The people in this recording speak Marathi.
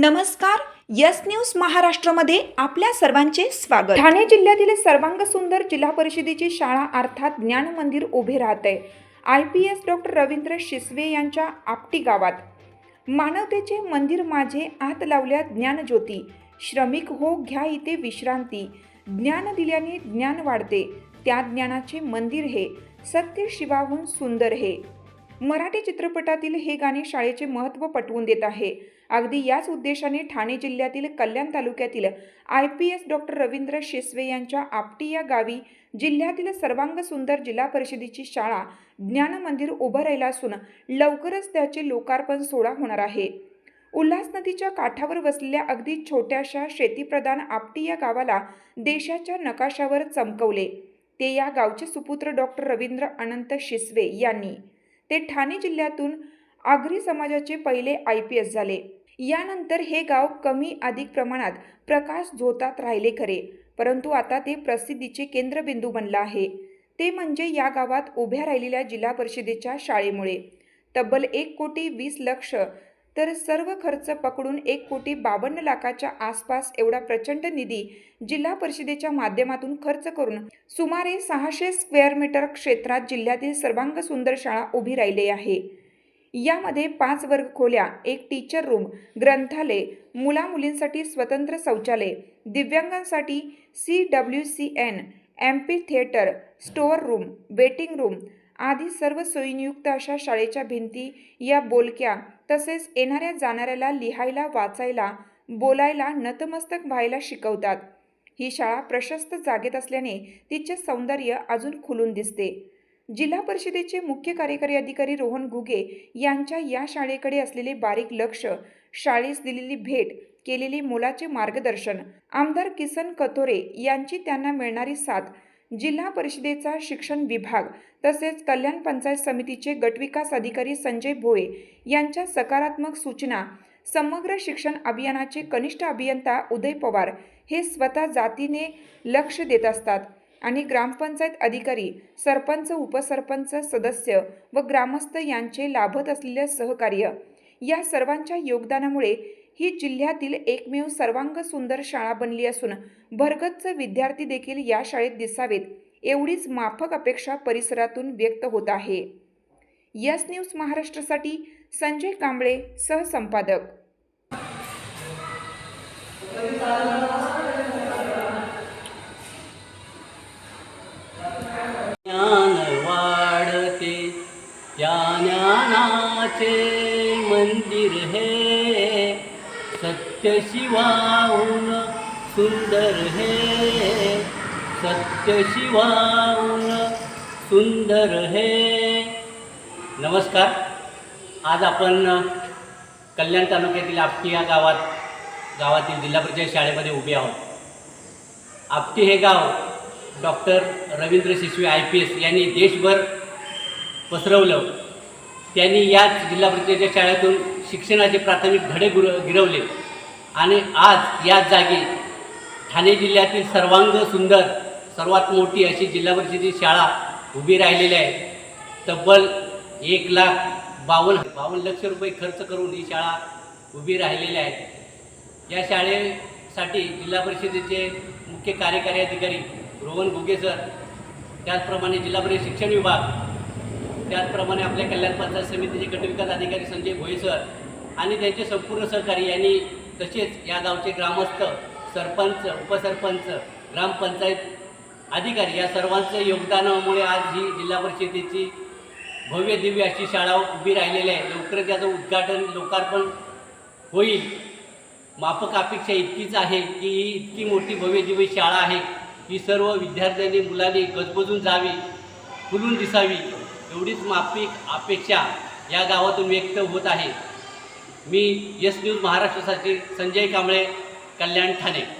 नमस्कार यस न्यूज महाराष्ट्रामध्ये आपल्या सर्वांचे स्वागत. ठाणे जिल्ह्यातील सर्वांग सुंदर जिल्हा परिषदेची शाळा अर्थात ज्ञान मंदिर उभे राहते. I P S doctor Ravindra Shisve यांच्या आपटी गावात. मानवतेचे मंदिर माझे आत लावल्या ज्ञानज्योती. श्रमिक हो घ्या इथे विश्रांती. ज्ञान दिल्याने ज्ञान वाढते. त्या ज्ञानाचे मंदिर हे. सत्य शिवाहून सुंदर हे. मराठी चित्रपटातील हे गाणे शाळेचे महत्त्व पटवून देत आहे. अगदी याच उद्देशाने ठाणे जिल्ह्यातील कल्याण तालुक्यातील I P S doctor Ravindra Shesve यांच्या आपटी या गावी जिल्ह्यातील सर्वांग सुंदर जिल्हा परिषदेची शाळा ज्ञान मंदिर उभं राहिलं असून लवकरच त्याचे लोकार्पण सोहळा होणार आहे. उल्हास नदीच्या काठावर वसलेल्या अगदी छोट्याशा शेतीप्रधान आपटी या गावाला देशाच्या नकाशावर चमकवले. ते या गावचे सुपुत्र डॉक्टर रवींद्र अनंत शिसवे यांनी ते ठाणे जिल्ह्यातून आगरी समाजाचे पहिले आय पी एस झाले. यानंतर हे गाव कमी अधिक प्रमाणात प्रकाश झोतात राहिले खरे परंतु आता ते प्रसिद्धीचे केंद्रबिंदू बनला आहे. ते म्हणजे या गावात उभ्या राहिलेल्या जिल्हा परिषदेच्या शाळेमुळे. तब्बल एक कोटी वीस लक्ष तर सर्व खर्च पकडून एक कोटी बावन्न लाखाच्या आसपास एवढा प्रचंड निधी जिल्हा परिषदेच्या माध्यमातून खर्च करून सुमारे सहाशे स्क्वेअर मीटर क्षेत्रात जिल्ह्यातील सर्वांग सुंदर शाळा उभी राहिली आहे. यामध्ये पाच वर्ग खोल्या एक टीचर रूम ग्रंथालय मुला मुलींसाठी स्वतंत्र शौचालय दिव्यांगांसाठी C W C N M P theatre store room waiting room आधी सर्व सोयीनियुक्त अशा शाळेच्या भिंती या बोलक्या तसेच येणाऱ्या जाणाऱ्याला लिहायला वाचायला बोलायला नतमस्तक व्हायला शिकवतात. ही शाळा प्रशस्त जागेत असल्याने तिचे सौंदर्य अजून खुलून दिसते. जिल्हा परिषदेचे मुख्य कार्यकारी अधिकारी रोहन घुगे यांच्या या शाळेकडे असलेले बारीक लक्ष शाळेस दिलेली भेट केलेले मोलाचे मार्गदर्शन आमदार किसन कथोरे यांची त्यांना मिळणारी साथ जिल्हा परिषदेचा शिक्षण विभाग तसेच कल्याण पंचायत समितीचे गटविकास अधिकारी संजय भोये यांच्या सकारात्मक सूचना समग्र शिक्षण अभियानाचे कनिष्ठ अभियंता उदय पवार हे स्वतः जातीने लक्ष देत असतात आणि ग्रामपंचायत अधिकारी सरपंच उपसरपंच सदस्य व ग्रामस्थ यांचे लाभत असलेले सहकार्य या सर्वांच्या योगदानामुळे ही जिल्ह्यातील एकमेव सर्वांग सुंदर शाळा बनली असून भरगच्च विद्यार्थी देखील या शाळेत दिसावेत. एवढीच माफक अपेक्षा परिसरातून व्यक्त होत आहे. यस न्यूज महाराष्ट्रासाठी संजय कांबळे सहसंपादक. ज्ञान वाढते या ज्ञानाचे मंदिर हे सत्य शिवाहून सुंदर हे. सत्य सुंदर हे. नमस्कार. आज आपण कल्याण तालुक्यातील आपटी या गावात गावातील जिल्हा परिषद शाळेमध्ये उभे आहोत. आपटी हे गाव doctor Ravindra Shishvi I P S यांनी देशभर पसरवलं. त्यांनी याच जिल्हा परिषदेच्या शाळेतून शिक्षणाचे प्राथमिक धडे गुर गिरवले. आणि आज या जागी ठाणे जिल्ह्यातील सर्वांग सुंदर सर्वात मोठी अशी जिल्हा परिषदेची शाळा उभी राहिलेली आहे. तब्बल एक लाख बावन्न बावन्न लक्ष रुपये खर्च करून ही शाळा उभी राहिलेली आहे. या शाळेसाठी जिल्हा परिषदेचे मुख्य कार्यकारी अधिकारी रोहन घुगे सर त्याचप्रमाणे जिल्हा परिषद शिक्षण विभाग त्याचप्रमाणे आपल्या कल्याण पंचायत समितीचे गटविकास अधिकारी संजय भोईसर सर आणि त्यांचे संपूर्ण सहकारी यांनी तसेच या गावचे ग्रामस्थ सरपंच उपसरपंच ग्रामपंचायत अधिकारी या सर्वांचं योगदानामुळे आज ही जिल्हा परिषदेची भव्य दिव्य अशी शाळा उभी राहिलेली आहे. लवकरच याचं उद्घाटन लोकार्पण होईल. माफक अपेक्षा इतकीच आहे की ही इतकी मोठी भव्य दिव्य शाळा आहे. ही सर्व विद्यार्थ्यांनी मुलांनी गजबजून जावी फुलून दिसावी. एवढीच माफी अपेक्षा या गावातून व्यक्त होत आहे. मी यस न्यूज महाराष्ट्रासाठी संजय कांबळे कल्याण ठाणे.